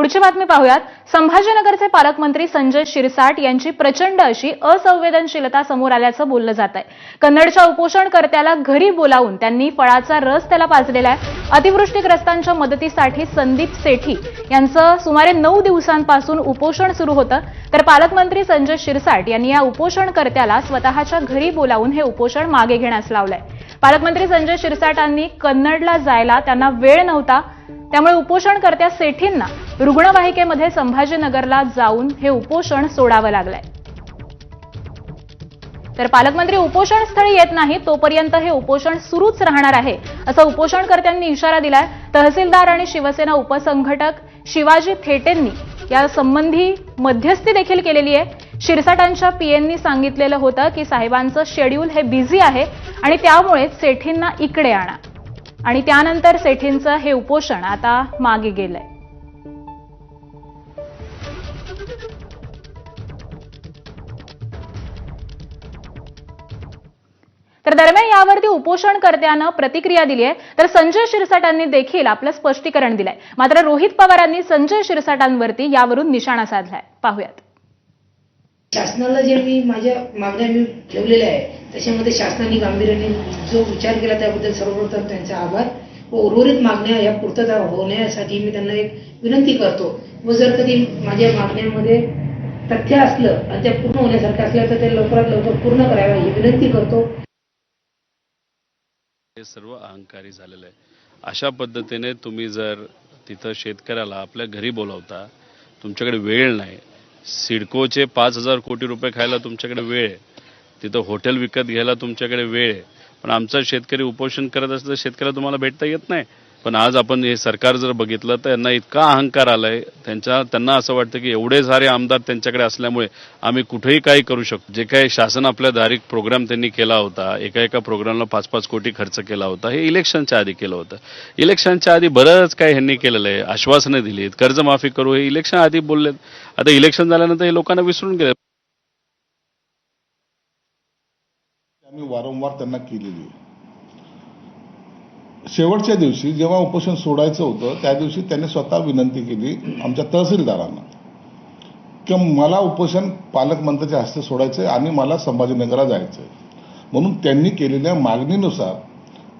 पुढची बातमी पाहूयात. संभाजीनगरचे पालकमंत्री संजय शिरसाट यांची प्रचंड अशी असंवेदनशीलता समोर आल्याचं बोललं जात आहे कन्नडच्या उपोषणकर्त्याला घरी बोलावून त्यांनी फळाचा रस त्याला पाजलेला आहे अतिवृष्टीग्रस्तांच्या मदतीसाठी संदीप सेठी यांचं सुमारे नऊ दिवसांपासून उपोषण सुरू होतं. तर पालकमंत्री संजय शिरसाट यांनी या उपोषणकर्त्याला स्वतःच्या घरी बोलावून हे उपोषण मागे घेण्यास लावलंय. पालकमंत्री संजय शिरसाटांनी कन्नडला जायला त्यांना वेळ नव्हता. त्यामुळे उपोषणकर्त्या सेठींना रुग्णवाहिकेमध्ये संभाजीनगरला जाऊन हे उपोषण सोडावं लागलंय. तर पालकमंत्री उपोषण स्थळी येत नाही तोपर्यंत हे उपोषण सुरूच राहणार आहे असं उपोषणकर्त्यांनी इशारा दिलाय. तहसीलदार आणि शिवसेना उपसंघटक शिवाजी थेटेंनी या संबंधी मध्यस्थी देखील केलेली आहे. शिरसाटांच्या पीएननी सांगितलेलं होतं की साहेबांचं शेड्यूल हे बिझी आहे आणि त्यामुळे सेठींना इकडे आणा. आणि त्यानंतर सेठींचं हे उपोषण आता मागे गेलंय. तर दरम्यान यावरती उपोषणकर्त्यानं प्रतिक्रिया दिली आहे तर संजय शिरसाटांनी देखील आपलं स्पष्टीकरण दिलंय. मात्र रोहित पवारांनी संजय शिरसाटांवरती यावरून निशाणा साधलाय. पाहूयात. शासनाला जे मी माझ्या मागण्या मी ठेवलेल्या आहे त्याच्यामध्ये शासनाने गांभीर्याने जो विचार केला त्याबद्दल सर्वप्रथम त्यांचा आभार व उर्वरित मागण्या या पूर्तता होण्यासाठी मी त्यांना एक विनंती करतो. व जर कधी माझ्या मागण्यांमध्ये तथ्य असलं आणि त्या पूर्ण होण्यासारखं असलं तर ते लवकरात लवकर पूर्ण करावं ही विनंती करतो. हे सर्व अहंकारी झालेलं आहे. अशा पद्धतीने तुम्ही जर तिथं शेतकऱ्याला आपल्या घरी बोलावता तुमच्याकडे वेळ नाही सिडकोचे पाच हजार कोटी रुपये खायला तुमच्याकडे वेळ आहे. तिथं हॉटेल विकत घ्यायला तुमच्याकडे वेळ आहे. पण आमचा शेतकरी उपोषण करत असलं तर शेतकऱ्याला तुम्हाला भेटता येत नाही. पण आज आपण हे सरकार जर बघितलं तर यांना इतका अहंकार आलाय. त्यांच्या त्यांना असं वाटतं की एवढे सारे आमदार त्यांच्याकडे असल्यामुळे आम्ही कुठेही काही करू शकतो. जे काही शासन आपल्या धारिक प्रोग्राम त्यांनी केला होता एका एका प्रोग्रामला पाच पाच कोटी खर्च केला होता हे इलेक्शनच्या आधी केलं होतं. इलेक्शनच्या आधी बरंच काही ह्यांनी केलेलं आहे आश्वासनं दिलीत कर्जमाफी करू हे इलेक्शन आधी बोललेत. आता इलेक्शन झाल्यानंतर हे लोकांना विसरून गेले आम्ही वारंवार त्यांना केलेली आहे. शेवटच्या दिवशी जेव्हा उपोषण सोडायचं होतं त्या दिवशी त्यांनी स्वतः विनंती केली आमच्या तहसीलदारांना की मला उपोषण पालकमंत्र्याच्या हस्ते आहे आणि मला संभाजीनगरला आहे म्हणून त्यांनी केलेल्या मागणीनुसार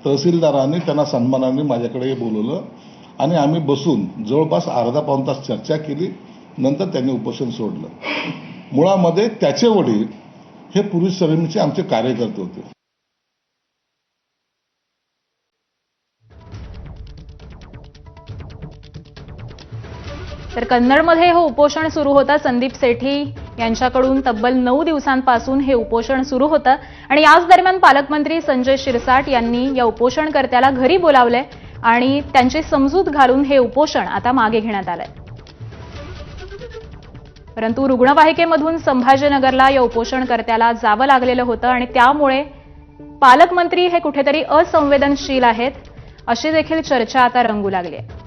तहसीलदारांनी त्यांना सन्मानाने माझ्याकडे बोलवलं आणि आम्ही बसून जवळपास अर्धा पाऊण तास चर्चा केली नंतर त्यांनी उपोषण सोडलं. मुळामध्ये त्याचे वडील हे पुरुष सैनिकचे आमचे कार्यकर्ते होते. तर कन्नडमध्ये हे उपोषण सुरू होतं. संदीप सेठी यांच्याकडून तब्बल नऊ दिवसांपासून हे उपोषण सुरू होतं. आणि याच दरम्यान पालकमंत्री संजय शिरसाट यांनी या उपोषणकर्त्याला घरी बोलावलंय आणि त्यांची समजूत घालून हे उपोषण आता मागे घेण्यात आलंय. परंतु रुग्णवाहिकेमधून संभाजीनगरला या उपोषणकर्त्याला जावं लागलेलं होतं आणि त्यामुळे पालकमंत्री हे कुठेतरी असंवेदनशील आहेत अशी देखील चर्चा आता रंगू लागली आहे.